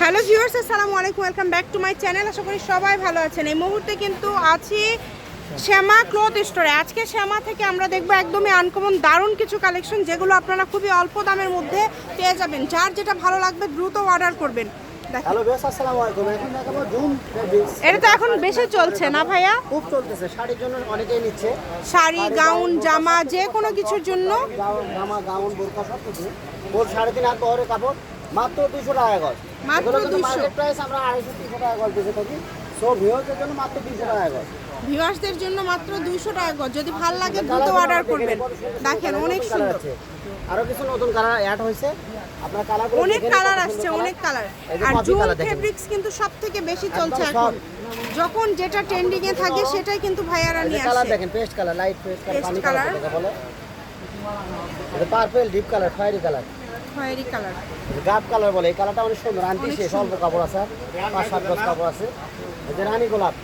Hello viewers আসসালামু আলাইকুম welcome back to my channel. আশা করি সবাই ভালো আছেন। এই মুহূর্তে কিন্তু আছি শ্যামা ক্লথ স্টোরে। আজকে শ্যামা থেকে আমরা দেখব একদমই আনকমন দারুণ কিছু কালেকশন যেগুলো আপনারা খুবই অল্প দামের মধ্যে পেয়ে যাবেন। যার যেটা ভালো লাগবে দ্রুত অর্ডার করবেন। এটা তো এখন বেশি চলছে না ভাইয়া? খুব চলতেছে। শাড়ির জন্য অনেকেই নিচ্ছে। শাড়ি গাউন জামা যে কোনো কিছুর জন্য। জামা গাউন বোরকা সব কিছু ওর সাড়ে তিন হাত কাপড়। মাত্র দুশো টাকা গজ। মাত্র 200 মার্কেট প্রাইস আমরা আড়াইশো তিনশো টাকা গজ বেঁচে থাকি সো ভিউয়ারদের জন্য মাত্র তিনশো টাকা গজ ভিউয়ার্সদের জন্য মাত্র দুইশো টাকা গজ। যদি ভালো লাগে দ্রুত অর্ডার করবেন। দেখেন অনেক সুন্দর। আরও কিছু নতুন কালার অ্যাড হয়েছে। আপনার কালার অনেক কালার আসছে অনেক কালার আর জুম ফেব্রিক্স কিন্তু সব থেকে বেশি চলছে এখন। যখন যেটা ট্রেন্ডিং এ থাকে সেটাই কিন্তু ভাইয়ারা নিয়ে কালার দেখেন paste colour light paste colour পানি কালার বলে। এটা পার্পল ডিপ কালার খয়েরি কালার খয়েরি কালার। গাব কালার বলে এই কালারটা অনেক সুন্দর। আনটি শেষ অল্প কাপড় আছে পাঁচ সাত গজ কাপড় আছে। যে রানী গোলাপ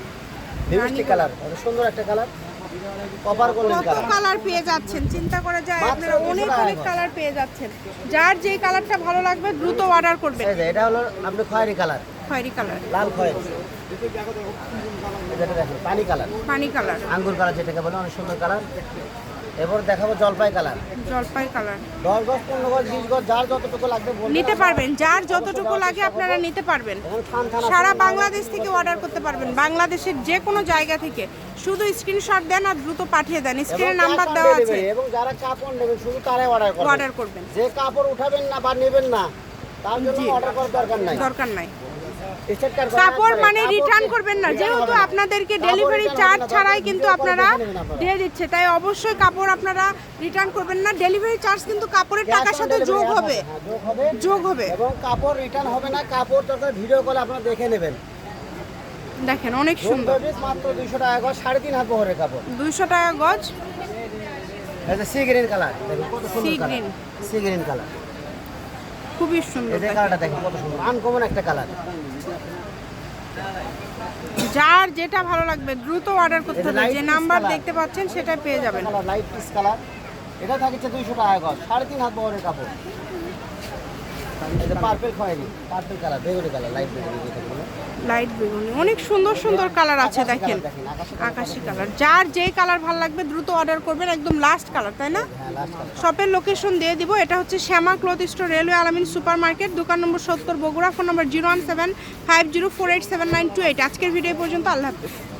লিপস্টিক কালার অনেক সুন্দর একটা কালার। কপার গোল্ডেন কত কালার। পেয়ে যাচ্ছেন চিন্তা করা যায় আপনারা অনেক অনেক কালার পেয়ে যাচ্ছেন। যার যে কালারটা ভালো লাগবে দ্রুত অর্ডার করবেন। এটা হলো আপনি খয়েরি কালার। খয়েরি কালার। লাল খয়েরি। পানি কালার। পানি কালার। আঙ্গুর কালার যেটাকে বলে অনেক সুন্দর কালার। এরপর দেখাবো জলপাই কালার। জলপাই কালার। দশ গজ পনেরো গজ বিশ গজ যার যতটুকু লাগবে নিতে পারবেন যার যতটুকু লাগে আপনারা নিতে পারবেন। সারা বাংলাদেশ থেকে অর্ডার করতে পারবেন। বাংলাদেশের যে কোনো জায়গা থেকে। শুধু স্ক্রিনশট দেন আর দ্রুত পাঠিয়ে দেন। স্ক্রিনে নাম্বার দেওয়া আছে। এবং যারা কাপড় নেবেন শুধু তারাই অর্ডার করবেন। অর্ডার করবেন। যে কাপড় উঠাবেন না বা নেবেন না তার জন্য অর্ডার করার দরকার নাই। দরকার নাই। কাপড় মানে রিটার্ন করবেন না। যেহেতু আপনাদেরকে ডেলিভারি চার্জ ছাড়াই কিন্তু আপনারা। দিয়ে দিচ্ছে তাই অবশ্যই কাপড় আপনারা রিটার্ন করবেন না। ডেলিভারি চার্জ কিন্তু কাপড়ের টাকার সাথে যোগ হবে। হ্যাঁ, যোগ হবে। এবং কাপড় রিটার্ন হবে না কাপড় দরকার ভিডিও কলে আপনারা দেখে নেবেন। দেখেন অনেক সুন্দর। মাত্র দুইশো টাকা গজ সাড়ে তিন হাত বহরের কাপড়। দুইশো টাকা গজ। যে sea green colour colour green। Sea green colour খুবই সুন্দর যে কালারটা দেখেন কত সুন্দর। আনকমন একটা কালার। যার যেটা ভালো লাগবে দ্রুত অর্ডার করতে হবে। যে নাম্বার দেখতে পাচ্ছেন সেটা পেয়ে যাবেন। লাইট পিস কালার এটা থাকছে দুইশো টাকা গজ সাড়ে তিন হাত বহরের কাপড়। এটা পার্পেল খয়েনি পার্পেল কালার বেগুনি কালার লাইট বেগুনি লাইট বেগুনি। অনেক সুন্দর সুন্দর কালার আছে দেখেন। আকাশি কালার যার যে কালার ভালো লাগবে দ্রুত অর্ডার করবেন একদম লাস্ট কালার তাই না? হ্যাঁ শপের লোকেশন দিয়ে দিব এটা হচ্ছে Shyama cloth store railway Alamin super market দোকান নম্বর সত্তর Bogura phone number zero one seven five zero four eight seven nine two eight আজকের ভিডিও পর্যন্ত আল্লাহ হাফিজ।